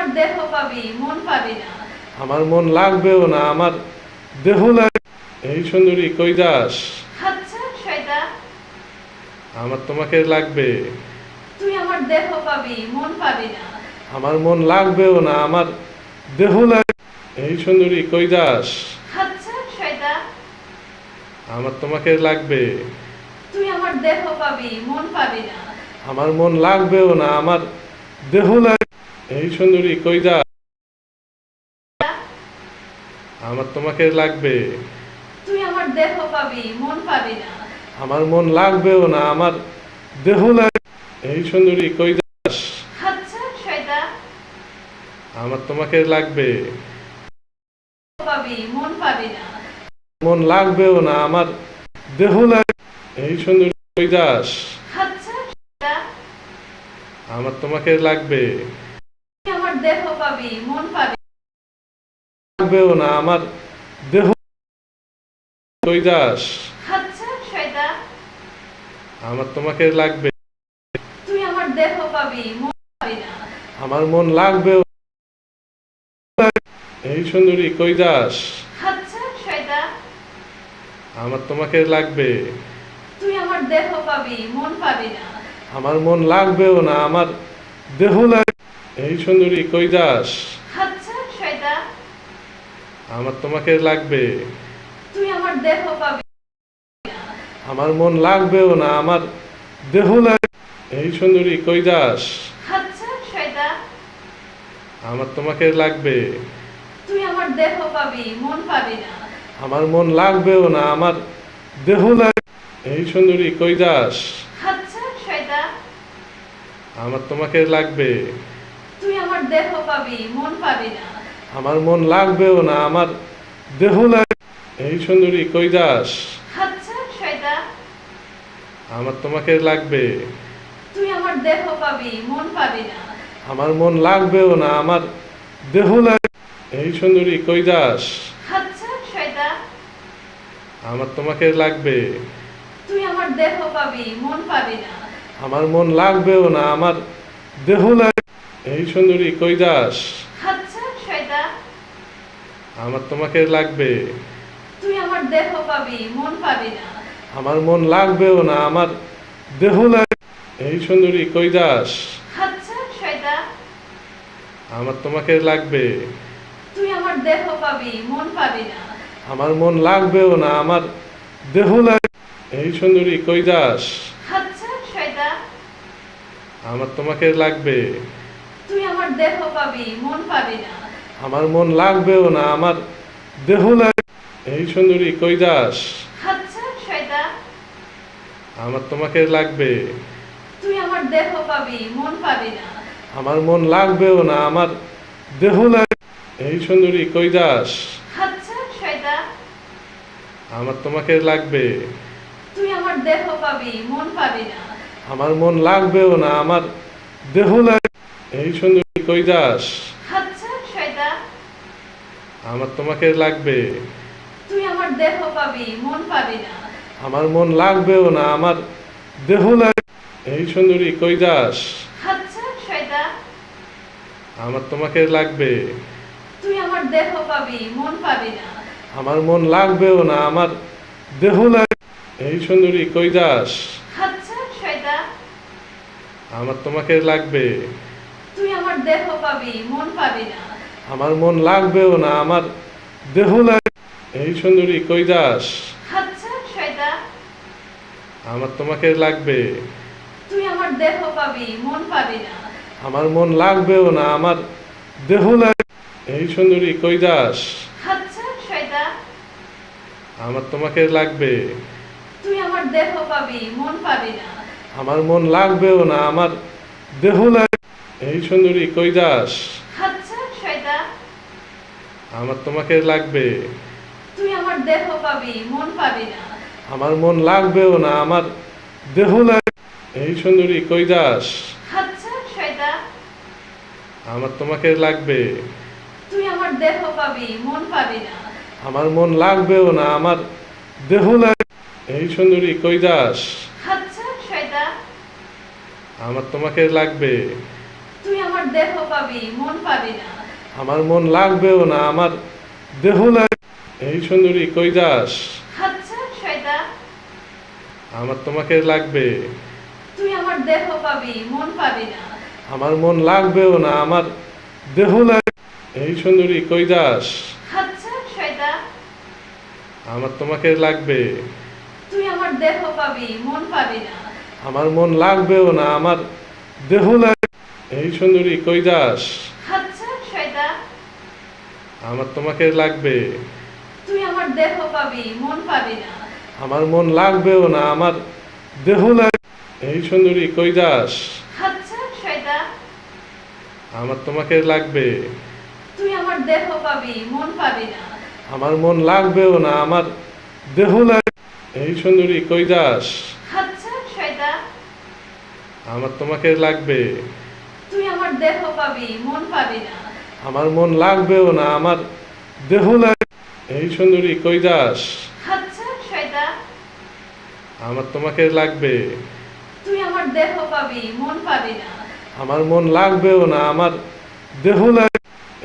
আমার দেহ পাবি মন পাবি না। আমার মন লাগবেও না আমার দেহ লাগবে এই সুন্দরী কই যাস? আচ্ছা শয়তান। আমার তোমাকে লাগবে। তুই আমার দেহ পাবি মন পাবি না। আমার মন লাগবেও না আমার দেহ লাগবে এই সুন্দরী কই যাস? আচ্ছা শয়তান। আমার তোমাকে লাগবে। তুই আমার দেহ পাবি মন পাবি না। আমার মন লাগবেও না আমার দেহ লাগবে এই সুন্দরী কই যাস আমার তোমাকে লাগবে। তুই আমার দেহ পাবি মন পাবি না। আমার মন লাগবেও না আমার দেহ লাগবে। এই সুন্দরী কই যাস? আচ্ছা আমার তোমাকে লাগবে। পাবি মন পাবি না। মন লাগবেও না আমার দেহ লাগবে। এই সুন্দরী কই যাস? আচ্ছা আমার তোমাকে লাগবে। পাবি মন পাবি। লাগবেও না আমার দেহ আচ্ছা শয়তান আমার তোমাকে লাগবে। তুই আমার দেহ পাবি মন পাবি না। আমার মন লাগবেও এই সুন্দরী কই যাস আচ্ছা শয়তান আমার তোমাকে লাগবে। তুই আমার দেহ পাবি মন পাবি না। আমার মন লাগবেও না আমার দেহ লাগবে। এই সুন্দরী কই যাস? আচ্ছা আমার তোমাকে লাগবে। তুই আমার দেহ পাবি। আমার মন লাগবেও না আমার দেহ লাগবে। এই সুন্দরী কই যাস? আচ্ছা আমার তোমাকে লাগবে। তুই আমার দেহ পাবি মন পাবি না। আমার মন লাগবেও না আমার দেহ লাগবে। এই সুন্দরী কই যাস? আচ্ছা আমার তোমাকে লাগবে। তুই আমার দেহ পাবি মন পাবি না। আমার মন লাগবেও না আমার দেহ লাগবে এই সুন্দরী কই যাস? আচ্ছা শয়তান। আমার তোমাকে লাগবে। তুই আমার দেহ পাবি মন পাবি না। আমার মন লাগবেও না আমার দেহ লাগবে এই সুন্দরী কই যাস? আচ্ছা শয়তান। আমার তোমাকে লাগবে। তুই আমার দেহ পাবি মন পাবি না। আমার মন লাগবেও না আমার দেহ লাগবে এই সুন্দরী কই যাস? আচ্ছা আমার তোমাকে লাগবে। তুই আমার দেহ পাবি মন পাবি না। আমার মন লাগবেও না আমার দেহ লাগবে এই সুন্দরী কই যাস? আচ্ছা আমার তোমাকে লাগবে। তুই আমার দেহ পাবি মন পাবি না। আমার মন লাগবেও না আমার দেহ লাগবে এই সুন্দরী কই যাস? আচ্ছা আমার তোমাকে লাগবে। দেহ পাবি মন পাবি না। আমার মন লাগবেও না আমার দেহ লাগবে এই সুন্দরী কই যাস? আচ্ছা শয়তান। আমার তোমাকে লাগবে। তুই আমার দেহ পাবি মন পাবি না। আমার মন লাগবেও না আমার দেহ লাগবে এই সুন্দরী কই যাস? আচ্ছা শয়তান। আমার তোমাকে লাগবে। তুই আমার দেহ পাবি মন পাবি না। আমার মন লাগবেও না আমার দেহ লাগবে এই সুন্দরী কই যাস? আচ্ছা আমার তোমাকে লাগবে। তুই আমার দেহ পাবি মন পাবি না। আমার মন লাগবেও না আমার দেহ লাগবে এই সুন্দরী কই যাস? আচ্ছা আমার তোমাকে লাগবে। তুই আমার দেহ পাবি মন পাবি না। আমার মন লাগবেও না আমার দেহ লাগবে এই সুন্দরী কই যাস? আচ্ছা আমার তোমাকে লাগবে। তুই আমার দেহ পাবি মন পাবি না। আমার মন লাগবেও না আমার দেহ লাগবে। এই সুন্দরী কই যাস? আচ্ছা শয়তান আমার তোমাকে লাগবে। তুই আমার দেহ পাবি মন পাবি না। আমার মন লাগবেও না আমার দেহ লাগবে। এই সুন্দরী কই যাস? আচ্ছা শয়তান আমার তোমাকে লাগবে। তুই আমার দেহ পাবি মন পাবি না। আমার মন লাগবেও না আমার দেহ লাগবে। এই সুন্দরী কই যাস? আচ্ছা আমার তোমাকে লাগবে। তুই আমার দেহ পাবি মন পাবি না। আমার মন লাগবেও না আমার দেহ লাগবে এই সুন্দরী কই যাস? আচ্ছা আমার তোমাকে লাগবে। তুই আমার দেহ পাবি মন পাবি না। আমার মন লাগবেও না আমার দেহ লাগবে এই সুন্দরী কই যাস? আচ্ছা আমার তোমাকে লাগবে। তুই আমার দেহ পাবি মন পাবি না। আমার মন লাগবেও না আমার দেহ লাগ এই সুন্দরী কই যাস? আচ্ছা শয়তান। আমার তোমাকে লাগবে। তুই আমার দেহ পাবি মন পাবি না। আমার মন লাগবেও না আমার দেহ লাগ এই সুন্দরী কই যাস? আচ্ছা শয়তান। আমার তোমাকে লাগবে। তুই আমার দেহ পাবি মন পাবি না। আমার মন লাগবেও না আমার দেহ লাগ এই সুন্দরী কই যাস? আচ্ছা আমার তোমাকে লাগবে। তুই আমার দেহ পাবি মন পাবি না। আমার মন লাগবেও না আমার দেহ লাগ এই সুন্দরী কই যাস? আচ্ছা আমার তোমাকে লাগবে। তুই আমার দেহ পাবি মন পাবি না। আমার মন লাগবেও না আমার দেহ লাগ এই সুন্দরী কই যাস? আচ্ছা আমার তোমাকে লাগবে। তুই আমার দেহ পাবি মন পাবি না। আমার মন লাগবেও না আমার দেহ লাগ এই সুন্দরী কই যাস? আচ্ছা শয়তান। আমার তোমাকে লাগবে। তুই আমার দেহ পাবি মন পাবি না। আমার মন লাগবেও না আমার দেহ লাগ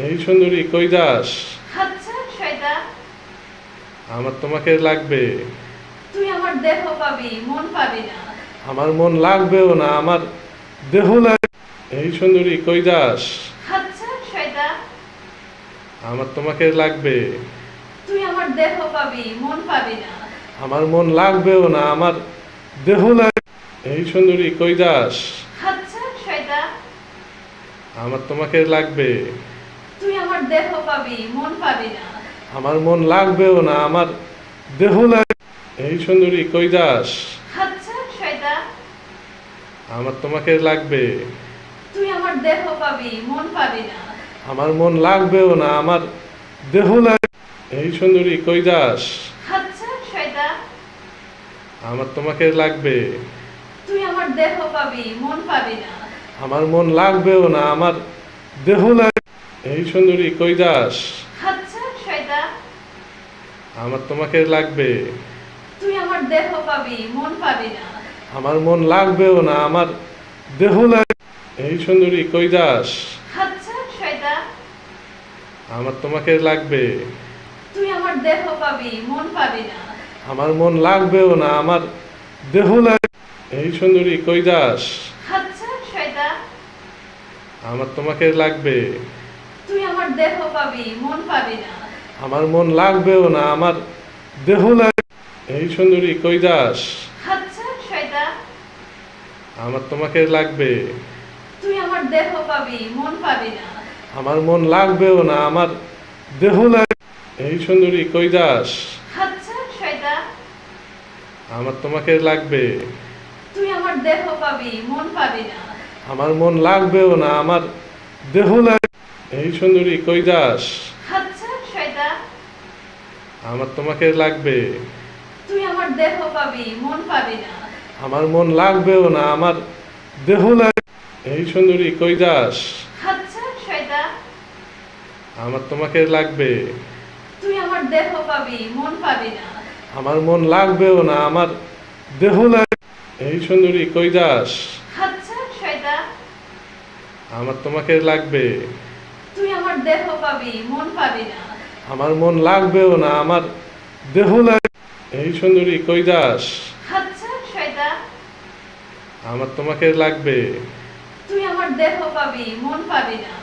এই সুন্দরী কই যাস? আচ্ছা শয়তান। আমার তোমাকে লাগবে। তুই আমার দেহ পাবি মন পাবি না। আমার মন লাগবেও না আমার দেহ লাগ এই সুন্দরী কই যাস? আচ্ছা আমার তোমাকে লাগবে। তুই আমার দেহ পাবি মন পাবি না। আমার মন লাগবেও না আমার দেহ লাগ এই সুন্দরী কই যাস? আচ্ছা আমার তোমাকে লাগবে। তুই আমার দেহ পাবি মন পাবি না। আমার মন লাগবেও না আমার দেহ লাগ এই সুন্দরী কই যাস? আচ্ছা আমার তোমাকে লাগবে। দেহ পাবি মন পাবি না। আমার মন লাগবেও না আমার দেহ লাগ এই সুন্দরী কই যাস? আচ্ছা শয়তান। আমার তোমাকে লাগবে। তুই আমার দেহ পাবি মন পাবি না। আমার মন লাগবেও না আমার দেহ লাগ এই সুন্দরী কই যাস? আচ্ছা শয়তান। আমার তোমাকে লাগবে। তুই আমার দেহ পাবি মন পাবি না। আমার মন লাগবেও না আমার দেহ লাগ এই সুন্দরী কই যাস? আচ্ছা আমার তোমাকে লাগবে। তুই আমার দেহ পাবি মন পাবি না। আমার মন লাগবেও না আমার দেহ লাগ এই সুন্দরী কই যাস? আচ্ছা আমার তোমাকে লাগবে। তুই আমার দেহ পাবি মন পাবি না। আমার মন লাগবেও না আমার দেহ লাগ এই সুন্দরী কই যাস? আচ্ছা আমার তোমাকে লাগবে। দেহ পাবি মন পাবি না। আমার মন লাগবেও না আমার দেহ লাগ এই সুন্দরী কই যাস? আচ্ছা শয়তান? আমার তোমাকে লাগবে। তুই আমার দেহ পাবি মন পাবি না। আমার মন লাগবেও না আমার দেহ লাগ এই সুন্দরী কই যাস? আচ্ছা শয়তান? আমার তোমাকে লাগবে। তুই আমার দেহ পাবি মন পাবি না। আমার মন লাগবেও না আমার দেহ লাগ এই সুন্দরী কই যাস? আচ্ছা আমার তোমাকে লাগবে। তুই আমার দেহ পাবি মন পাবি না। আমার মন লাগবেও না আমার দেহ লাগ এই সুন্দরী কই যাস? আচ্ছা আমার তোমাকে লাগবে। তুই আমার দেহ পাবি মন পাবি না। আমার মন লাগবেও না আমার দেহ লাগ এই সুন্দরী কই যাস? আচ্ছা আমার তোমাকে লাগবে। তুই আমার দেহ পাবি মন পাবি না।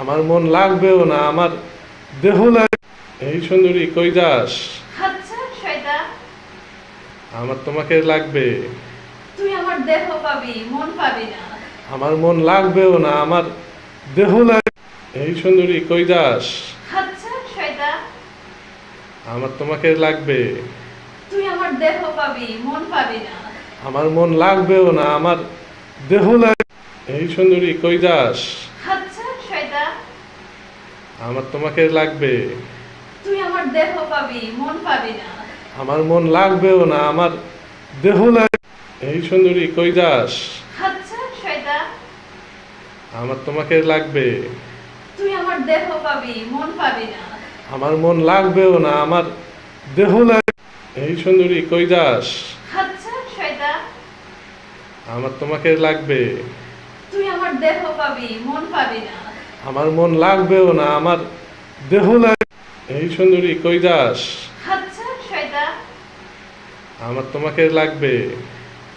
আমার মন লাগবেও না আমার দেহ লাগ এই সুন্দরী কই যাস? আচ্ছা শয়তান। আমার তোমাকে লাগবে। তুই আমার দেহ পাবি মন পাবি না। আমার মন লাগবেও না আমার দেহ লাগ এই সুন্দরী কই যাস? আচ্ছা শয়তান। আমার তোমাকে লাগবে। তুই আমার দেহ পাবি মন পাবি না। আমার মন লাগবেও না আমার দেহ লাগ এই সুন্দরী কই যাস? আচ্ছা আমার তোমাকে লাগবে। তুই আমার দেহ পাবি মন পাবি না। আমার মন লাগবেও না আমার দেহ লাগ এই সুন্দরী কই যাস? আচ্ছা আমার তোমাকে লাগবে। তুই আমার দেহ পাবি মন পাবি না। আমার মন লাগবেও না আমার দেহ লাগ এই সুন্দরী কই যাস? আচ্ছা আমার তোমাকে লাগবে। তুই আমার দেহ পাবি মন পাবি না। আমার মন লাগবেও না আমার দেহ লাগ এই সুন্দরী কই যাস? আচ্ছা শয়তান। আমার তোমাকে লাগবে।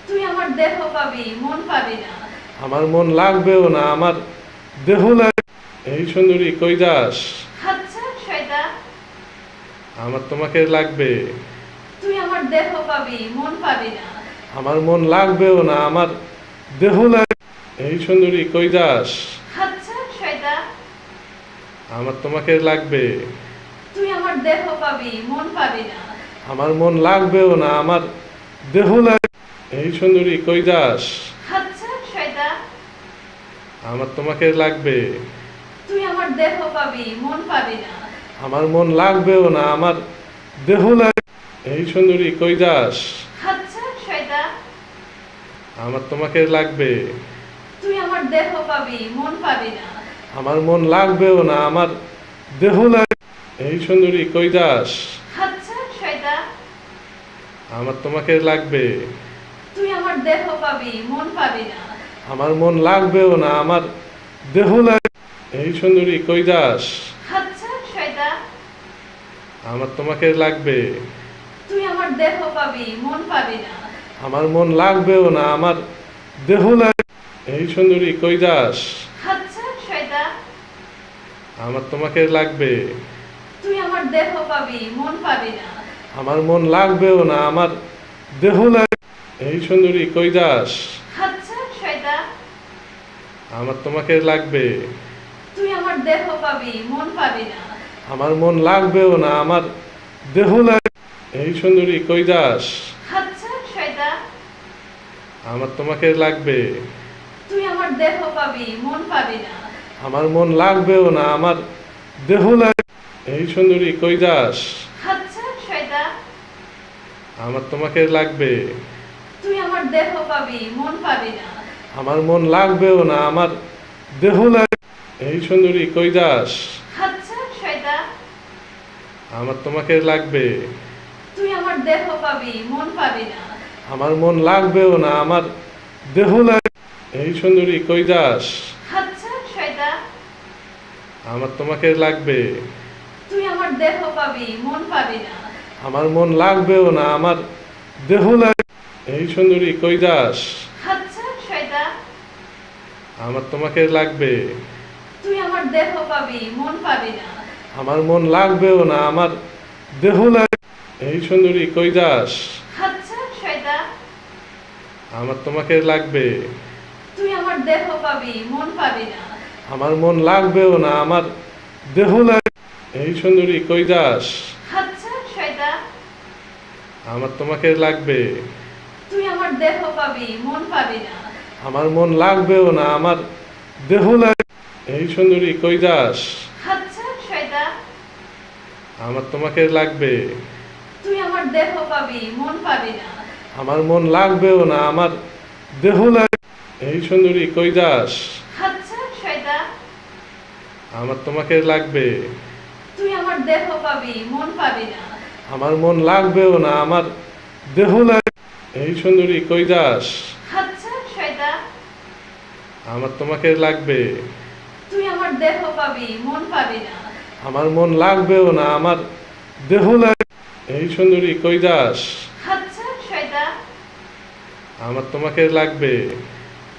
তুই আমার দেহ পাবি মন পাবি না। আমার মন লাগবেও না আমার দেহ লাগ এই সুন্দরী কই যাস? আচ্ছা শয়তান। আমার তোমাকে লাগবে। তুই আমার দেহ পাবি মন পাবি না। আমার মন লাগবেও না আমার দেহ লাগ এই সুন্দরী কই যাস? আচ্ছা আমার তোমাকে লাগবে। তুই আমার দেহ পাবি মন পাবি না। আমার মন লাগবেও না আমার দেহ লাগ এই সুন্দরী কই যাস? আচ্ছা আমার তোমাকে লাগবে। তুই আমার দেহ পাবি মন পাবি না। আমার মন লাগবেও না আমার দেহ লাগ এই সুন্দরী কই যাস? আচ্ছা আমার তোমাকে লাগবে। তুই আমার দেহ পাবি মন পাবি না। আমার মন লাগবেও না আমার দেহ লাগ। এই সুন্দরী কই যাস? আচ্ছা শয়তান। আমার তোমাকে লাগবে। তুই আমার দেহ পাবি মন পাবি না। আমার মন লাগবেও না আমার দেহ লাগ। এই সুন্দরী কই যাস? আচ্ছা শয়তান। আমার তোমাকে লাগবে। তুই আমার দেহ পাবি মন পাবি না। আমার মন লাগবেও না আমার দেহ লাগ। এই সুন্দরী কই যাস? আচ্ছা আমার তোমাকে লাগবে। তুই আমার দেহ পাবি মন পাবি না। আমার মন লাগবেও না আমার দেহ লাগ এই সুন্দরী কই যাস? আচ্ছা আমার তোমাকে লাগবে। তুই আমার দেহ পাবি মন পাবি না। আমার মন লাগবেও না আমার দেহ লাগ এই সুন্দরী কই যাস? আচ্ছা আমার তোমাকে লাগবে। তুই আমার দেহ পাবি মন পাবি না। আমার মন লাগবেও না আমার দেহ লাগ এই সুন্দরী কই যাস? আচ্ছা শয়তান আমার তোমাকে লাগবে। তুই আমার দেহ পাবি মন পাবি না। আমার মন লাগবেও না আমার দেহ লাগ এই সুন্দরী কই যাস? আচ্ছা শয়তান আমার তোমাকে লাগবে। তুই আমার দেহ পাবি মন পাবি না। আমার মন লাগবেও না আমার দেহ লাগ এই সুন্দরী কই যাস? আচ্ছা আমার তোমাকে লাগবে। তুই আমার দেহ পাবি মন পাবি না। আমার মন লাগবেও না আমার দেহ লাগ এই সুন্দরী কই যাস? আচ্ছা আমার তোমাকে লাগবে। তুই আমার দেহ পাবি মন পাবি না। আমার মন লাগবেও না আমার দেহ লাগ এই সুন্দরী কই যাস? আচ্ছা আমার তোমাকে লাগবে। তুই আমার দেহ পাবি মন পাবি না। আমার মন লাগবেও না আমার দেহ লাগ এই সুন্দরী কই যাস? আচ্ছা শয়তান। আমার তোমাকে লাগবে। তুই আমার দেহ পাবি মন পাবি না। আমার মন লাগবেও না আমার দেহ লাগ এই সুন্দরী কই যাস? আচ্ছা শয়তান। আমার তোমাকে লাগবে। তুই আমার দেহ পাবি মন পাবি না। আমার মন লাগবেও না আমার দেহ লাগ এই সুন্দরী কই যাস? আচ্ছা আমার তোমাকে লাগবে। তুই আমার দেহ পাবি মন পাবি না। আমার মন লাগবেও না আমার দেহ লাগ এই সুন্দরী কই যাস? আচ্ছা আমার তোমাকে লাগবে। তুই আমার দেহ পাবি মন পাবি না। আমার মন লাগবেও না আমার দেহ লাগ এই সুন্দরী কই যাস? আচ্ছা আমার তোমাকে লাগবে।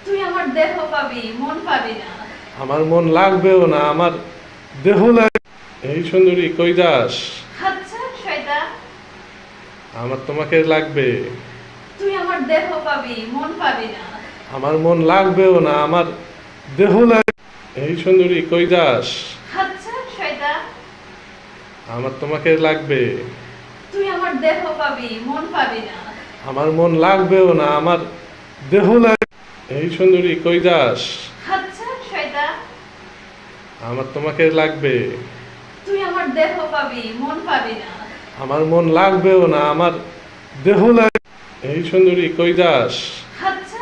তুই আমার দেহ পাবি মন পাবি না। আমার মন লাগবেও না আমার দেহ লাগ এই সুন্দরী কই যাস? আচ্ছা শয়তান। আমার তোমাকে লাগবে। তুই আমার দেহ পাবি মন পাবি না। আমার মন লাগবেও না আমার দেহ লাগ এই সুন্দরী কই যাস? আচ্ছা শয়তান। আমার তোমাকে লাগবে। তুই আমার দেহ পাবি মন পাবি না। আমার মন লাগবেও না আমার দেহ লাগ এই সুন্দরী কই যাস? আচ্ছা আমার তোমাকে লাগবে। তুই আমার দেহ পাবি মন পাবি না। আমার মন লাগবেও না আমার দেহ লাগ এই সুন্দরী কই যাস? আচ্ছা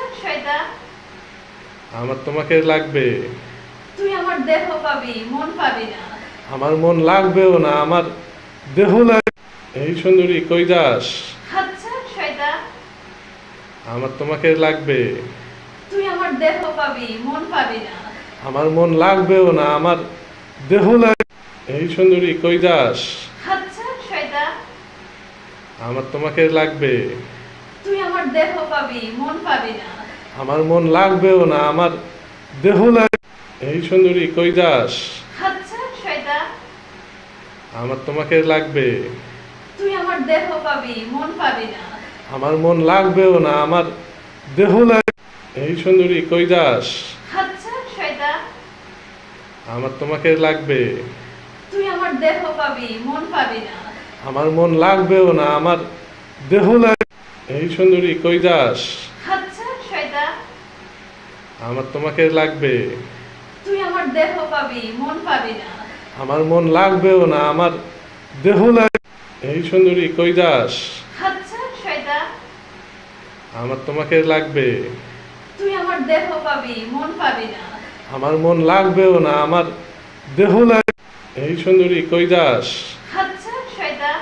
আমার তোমাকে লাগবে। তুই আমার দেহ পাবি মন পাবি না। আমার মন লাগবেও না আমার দেহ লাগ এই সুন্দরী কই যাস? আচ্ছা আমার তোমাকে লাগবে। দেহ পাবি মন পাবি না। আমার মন লাগবেও না আমার দেহ লাগ এই সুন্দরী কই যাস? আচ্ছা আমার তোমাকে লাগবে। তুই আমার দেহ পাবি মন পাবি না। আমার মন লাগবেও না আমার দেহ লাগ এই সুন্দরী কই যাস? আচ্ছা আমার তোমাকে লাগবে। তুই আমার দেহ পাবি মন পাবি না। আমার মন লাগবেও না আমার দেহ লাগ এই সুন্দরী কই যাস? আচ্ছা আমার তোমাকে লাগবে। তুই আমার দেহ পাবি মন পাবি না। আমার মন লাগবেও না আমার দেহ লাগ এই সুন্দরী কই যাস? আচ্ছা আমার তোমাকে লাগবে। তুই আমার দেহ পাবি মন পাবি না। আমার মন লাগবেও না আমার দেহ লাগ এই সুন্দরী কই যাস? আচ্ছা আমার তোমাকে লাগবে। আমার দেহ পাবি মন পাবি না। আমার মন লাগবেও না আমার দেহ লাগ। এই সুন্দরী কই যাস? আচ্ছা শয়তান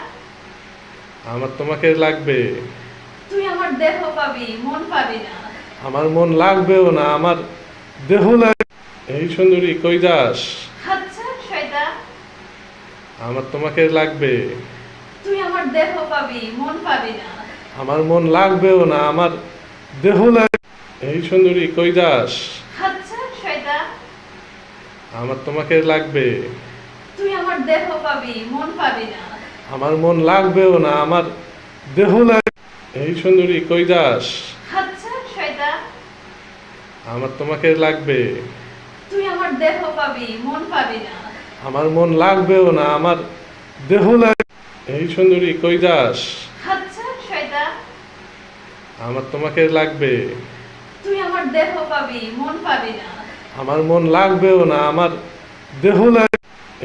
আমার তোমাকে লাগবে। তুই আমার দেহ পাবি মন পাবি না। আমার মন লাগবেও না আমার দেহ লাগ। এই সুন্দরী কই যাস? আচ্ছা শয়তান আমার তোমাকে লাগবে। তুই আমার দেহ পাবি মন পাবি না। আমার মন লাগবেও না আমার দেহ লাগ। এই সুন্দরী কই যাস? আচ্ছা আমার তোমাকে লাগবে। তুই আমার দেহ পাবি মন পাবি না। আমার মন লাগবেও না আমার দেহ লাগ এই সুন্দরী কই যাস? আচ্ছা আমার তোমাকে লাগবে। তুই আমার দেহ পাবি মন পাবি না। আমার মন লাগবেও না আমার দেহ লাগ এই সুন্দরী কই যাস? আচ্ছা আমার তোমাকে লাগবে। তুই আমার দেহ পাবি মন পাবি না। আমার মন লাগবেও না আমার দেহ লাগ।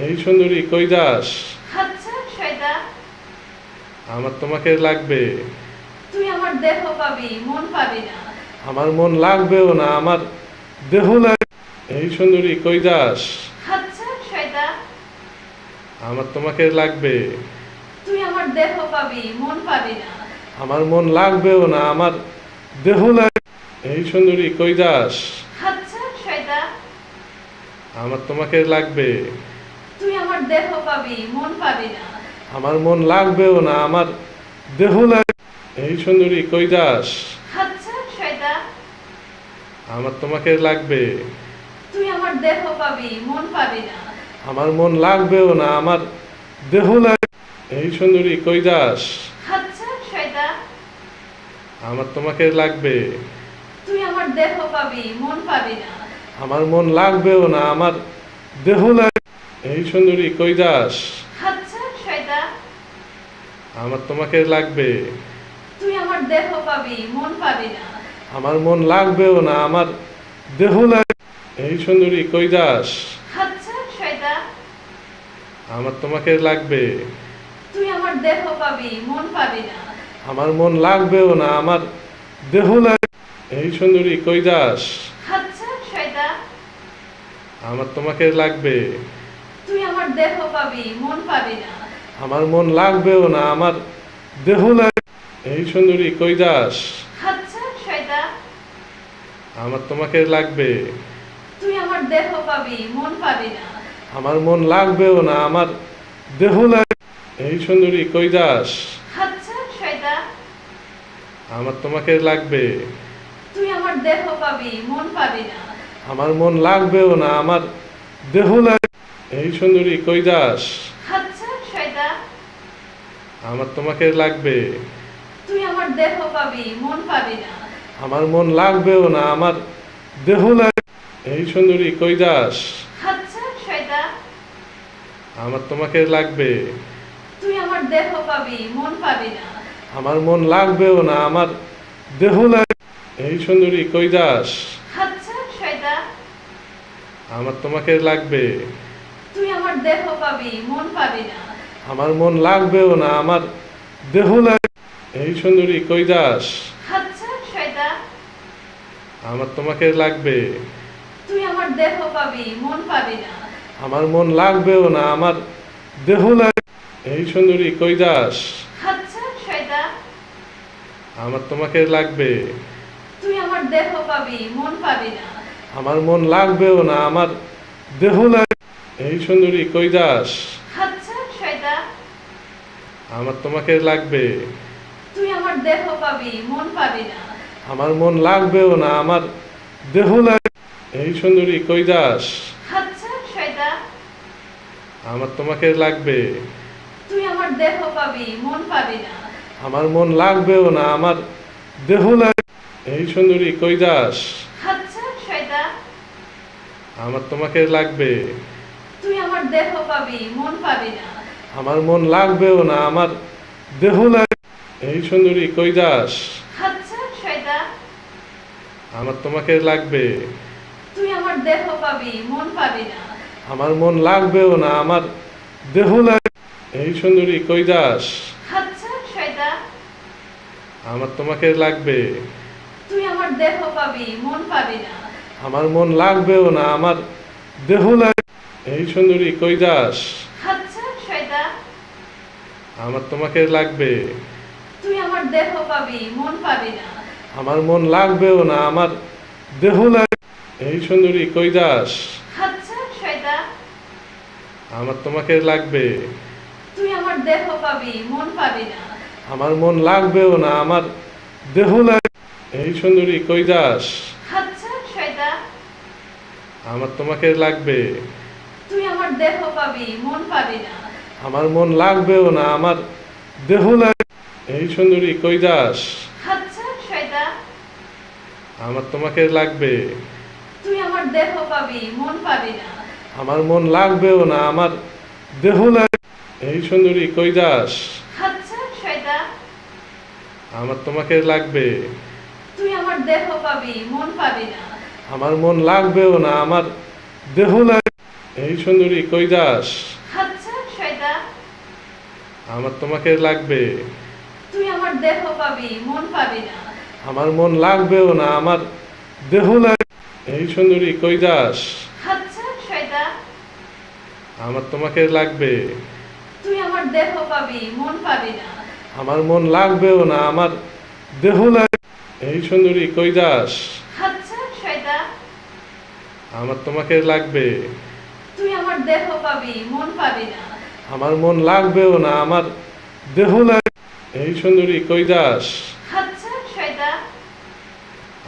এই সুন্দরী কই যাস? আচ্ছা শয়তান। আমার তোমাকে লাগবে। তুই আমার দেহ পাবি মন পাবি না। আমার মন লাগবেও না আমার দেহ লাগ। এই সুন্দরী কই যাস? আচ্ছা শয়তান। আমার তোমাকে লাগবে। তুই আমার দেহ পাবি মন পাবি না। আমার মন লাগবেও না আমার দেহ লাগ। এই সুন্দরী কই যাস? আচ্ছা আমার তোমাকে লাগবে। তুই আমার দেহ পাবি মন পাবি না। আমার মন লাগবেও না আমার দেহ লাগ এই সুন্দরী কই যাস? আচ্ছা আমার তোমাকে লাগবে। তুই আমার দেহ পাবি মন পাবি না। আমার মন লাগবেও না আমার দেহ লাগ এই সুন্দরী কই যাস? আচ্ছা আমার তোমাকে লাগবে। তুই আমার দেহ পাবি মন পাবি না। আমার মন লাগবেও না আমার দেহ লাগ এই সুন্দরী কই যাস? আচ্ছা শয়তান। আমার তোমাকে লাগবে। তুই আমার দেহ পাবি মন পাবি না। আমার মন লাগবেও না আমার দেহ লাগ এই সুন্দরী কই যাস? আচ্ছা শয়তান। আমার তোমাকে লাগবে। তুই আমার দেহ পাবি মন পাবি না। আমার মন লাগবেও না আমার দেহ লাগ এই সুন্দরী কই যাস? আচ্ছা আমার তোমাকে লাগবে। তুই আমার দেহ পাবি মন পাবি না। আমার মন লাগবেও না আমার দেহ লাগ এই সুন্দরী কই যাস? আচ্ছা আমার তোমাকে লাগবে। তুই আমার দেহ পাবি মন পাবি না। আমার মন লাগবেও না আমার দেহ লাগ এই সুন্দরী কই যাস? আচ্ছা আমার তোমাকে লাগবে। তুই আমার দেহ পাবি মন পাবি না। আমার মন লাগবেও না আমার দেহ লাগ এই সুন্দরী কই যাস? আচ্ছা শয়তান আমার তোমাকে লাগবে। তুই আমার দেহ পাবি মন পাবি না। আমার মন লাগবেও না আমার দেহ লাগ এই সুন্দরী কই যাস? আচ্ছা শয়তান আমার তোমাকে লাগবে। তুই আমার দেহ পাবি মন পাবি না। আমার মন লাগবেও না আমার দেহ লাগ এই সুন্দরী কই যাস? আচ্ছা আমার তোমাকে লাগবে। তুই আমার দেহ পাবি মন পাবি না। আমার মন লাগবেও না আমার দেহ লাগ এই সুন্দরী কই যাস? আচ্ছা আমার তোমাকে লাগবে। তুই আমার দেহ পাবি মন পাবি না। আমার মন লাগবেও না আমার দেহ লাগ এই সুন্দরী কই যাস? আচ্ছা আমার তোমাকে লাগবে। তুই আমার দেহ পাবি মন পাবি না। আমার মন লাগবেও না আমার দেহ লাগবে এই সুন্দরী কই যাস? আচ্ছা শয়তান? আমার তোমাকে লাগবে। তুই আমার দেহ পাবি মন পাবি না। আমার মন লাগবেও না আমার দেহ লাগবে এই সুন্দরী কই যাস? আচ্ছা শয়তান? আমার তোমাকে লাগবে। তুই আমার দেহ পাবি মন পাবি না। আমার মন লাগবেও না আমার দেহ লাগবে এই সুন্দরী কই যাস? আচ্ছা আমার তোমাকে লাগবে। তুই আমার দেহ পাবি মন পাবি না। আমার মন লাগবেও না আমার দেহ লাগবে এই সুন্দরী কই যাস? আচ্ছা আমার তোমাকে লাগবে। তুই আমার দেহ পাবি মন পাবি না। আমার মন লাগবেও না আমার দেহ লাগবে এই সুন্দরী কই যাস? আচ্ছা আমার তোমাকে লাগবে। আমার দেহ পাবি মন পাবি না। আমার মন লাগবেও না আমার দেহ লাগবে। এই সুন্দরী কই যাস? আচ্ছা শয়তান। আমার তোমাকে লাগবে। তুই আমার দেহ পাবি মন পাবি না। আমার মন লাগবেও না আমার দেহ লাগবে। এই সুন্দরী কই যাস? আচ্ছা শয়তান। আমার তোমাকে লাগবে। তুই আমার দেহ পাবি মন পাবি না। আমার মন লাগবেও না আমার দেহ লাগবে। এই সুন্দরী কই যাস? আচ্ছা আমার তোমাকে লাগবে। তুই আমার দেহ পাবি মন পাবি না। আমার মন লাগবেও না আমার দেহ লাগবে। এই সুন্দরী কই যাস? আচ্ছা আমার তোমাকে লাগবে। তুই আমার দেহ পাবি মন পাবি না। আমার মন লাগবেও না আমার দেহ লাগবে। এই সুন্দরী কই যাস? আচ্ছা আমার তোমাকে লাগবে। তুই আমার দেহ পাবি মন পাবি না। আমার মন লাগবেও না আমার দেহ লাগবে। এই সুন্দরী কই যাস? আচ্ছা শয়তান। আমার তোমাকে লাগবে। তুই আমার দেহ পাবি মন পাবি না। আমার মন লাগবেও না আমার দেহ লাগবে। এই সুন্দরী কই যাস? আচ্ছা শয়তান। আমার তোমাকে লাগবে। তুই আমার দেহ পাবি মন পাবি না। আমার মন লাগবেও না আমার দেহ লাগবে। এই সুন্দরী কই যাস? আচ্ছা আমার তোমাকে লাগবে। তুই আমার দেহ পাবি মন পাবি না। আমার মন লাগবেও না আমার দেহ লাগবে এই সুন্দরী কই যাস? আচ্ছা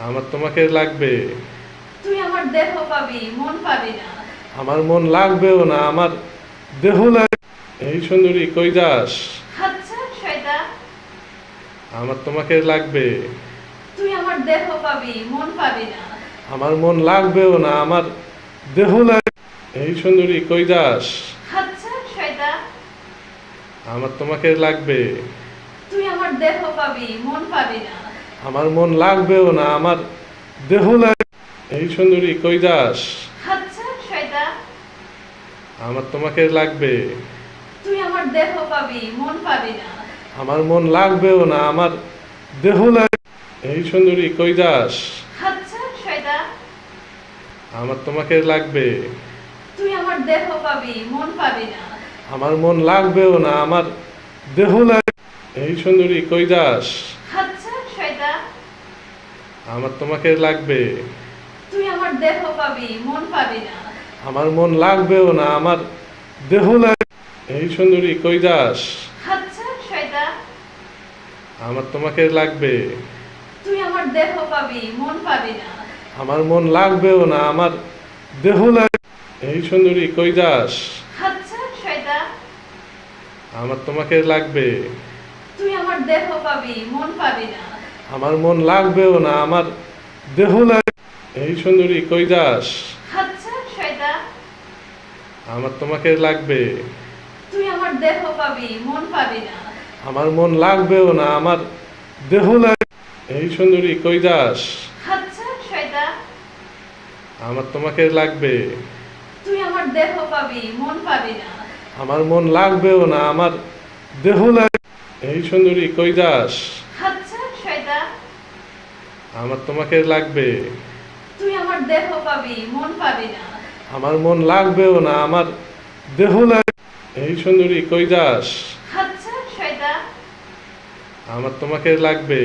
আমার তোমাকে লাগবে। তুই আমার দেহ পাবি মন পাবি না। আমার মন লাগবেও না আমার দেহ লাগবে এই সুন্দরী কই যাস? আচ্ছা আমার তোমাকে লাগবে। তুই আমার দেহ পাবি মন পাবি না। আমার মন লাগবেও না আমার দেহ লাগবে এই সুন্দরী কই যাস? আচ্ছা শয়তান। আমার তোমাকে লাগবে। তুই আমার দেহ পাবি মন পাবি না। আমার মন লাগবেও না আমার দেহ লাগবে এই সুন্দরী কই যাস? আচ্ছা শয়তান। আমার তোমাকে লাগবে। তুই আমার দেহ পাবি মন পাবি না। আমার মন লাগবেও না আমার দেহ লাগবে এই সুন্দরী কই যাস? আচ্ছা আমার তোমাকে লাগবে। তুই আমার দেহ পাবি মন পাবি না। আমার মন লাগবেও না আমার দেহ লাগবে এই সুন্দরী কই যাস? আচ্ছা আমার তোমাকে লাগবে। তুই আমার দেহ পাবি মন পাবি না। আমার মন লাগবেও না আমার দেহ লাগবে এই সুন্দরী কই যাস? আচ্ছা আমার তোমাকে লাগবে। তুই আমার দেহ পাবি মন পাবি না। আমার মন লাগবেও না আমার দেহ লাগবে। এই সুন্দরী কই যাস? আচ্ছা শয়তান আমার তোমাকে লাগবে। তুই আমার দেহ পাবি মন পাবি না। আমার মন লাগবেও না আমার দেহ লাগবে। এই সুন্দরী কই যাস? আচ্ছা শয়তান আমার তোমাকে লাগবে। তুই আমার দেহ পাবি মন পাবি না। আমার মন লাগবেও না আমার দেহ লাগবে। এই সুন্দরী কই যাস? আচ্ছা আমার তোমাকে লাগবে। তুই আমার দেহ পাবি মন পাবি না। আমার মন লাগবেও না আমার দেহ লাগবে। এই সুন্দরী কই যাস? আচ্ছা আমার তোমাকে লাগবে। তুই আমার দেহ পাবি মন পাবি না। আমার মন লাগবেও না আমার দেহ লাগবে। এই সুন্দরী কই যাস? আচ্ছা আমার তোমাকে লাগবে।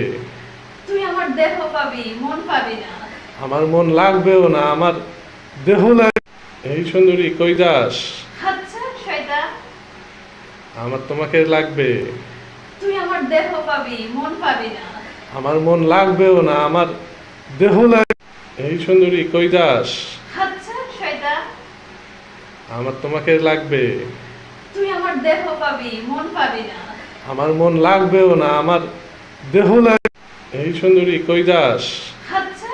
তুই আমার দেহ পাবি মন পাবি না। আমার মন লাগবেও না আমার দেহ লাগ এই সুন্দরী কই যাস? আচ্ছা শয়তান। আমার তোমাকে লাগবে। তুই আমার দেহ পাবি মন পাবি না। আমার মন লাগবেও না আমার দেহ লাগ এই সুন্দরী কই যাস? আচ্ছা শয়তান। আমার তোমাকে লাগবে। তুই আমার দেহ পাবি মন পাবি না। আমার মন লাগবেও না আমার দেহ লাগ এই সুন্দরী কই যাস? আচ্ছা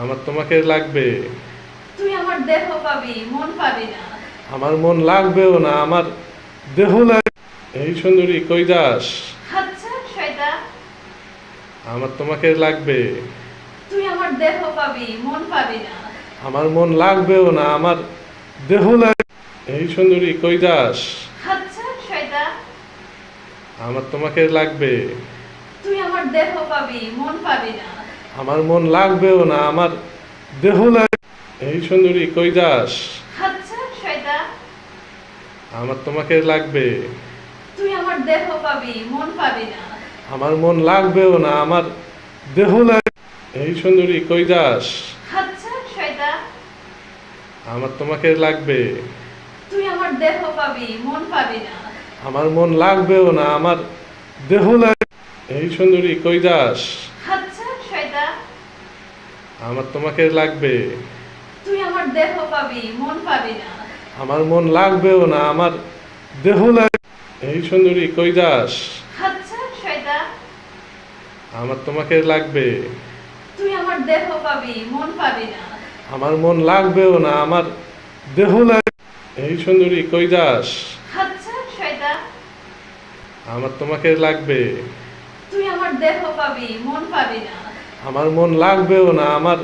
আমার তোমাকে লাগবে। তুই আমার দেহ পাবি মন পাবি না। আমার মন লাগবেও না আমার দেহ লাগ এই সুন্দরী কই যাস? আচ্ছা আমার তোমাকে লাগবে। তুই আমার দেহ পাবি মন পাবি না। আমার মন লাগবেও না আমার দেহ লাগ এই সুন্দরী কই যাস? আচ্ছা আমার তোমাকে লাগবে। তুই আমার দেহ পাবি মন পাবি না। আমার মন লাগবেও না আমার দেহ লাগ এই সুন্দরী কই যাস? আচ্ছা শয়তান। আমার তোমাকে লাগবে। তুই আমার দেহ পাবি মন পাবি না। আমার মন লাগবেও না আমার দেহ লাগ এই সুন্দরী কই যাস? আচ্ছা শয়তান। আমার তোমাকে লাগবে। তুই আমার দেহ পাবি মন পাবি না। আমার মন লাগবেও না আমার দেহ লাগ এই সুন্দরী কই যাস? আচ্ছা আমার তোমাকে লাগবে। তুই আমার দেহ পাবি মন পাবি না। আমার মন লাগবেও না আমার দেহ লাগ এই সুন্দরী কই যাস? আচ্ছা আমার তোমাকে লাগবে। তুই আমার দেহ পাবি মন পাবি না। আমার মন লাগবেও না আমার দেহ লাগ এই সুন্দরী কই যাস? আচ্ছা আমার তোমাকে লাগবে। তুই আমার দেহ পাবি মন পাবি না। আমার মন লাগবেও না আমার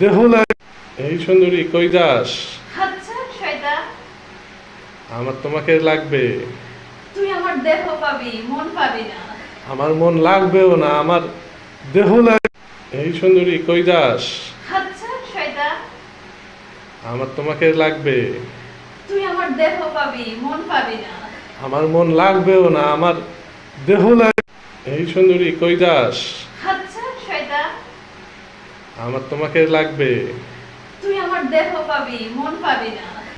দেহ লাগ এই সুন্দরী কই যাস? আচ্ছা শয়তান। আমার তোমাকে লাগবে। তুই আমার দেহ পাবি মন পাবি না। আমার মন লাগবেও না আমার দেহ লাগ এই সুন্দরী কই যাস? আচ্ছা শয়তান। আমার তোমাকে লাগবে। তুই আমার দেহ পাবি মন পাবি না। আমার মন লাগবেও না আমার দেহ লাগ এই সুন্দরী কই যাস? আচ্ছা আমার তোমাকে লাগবে। তুই আমার দেহ পাবি মন পাবি না।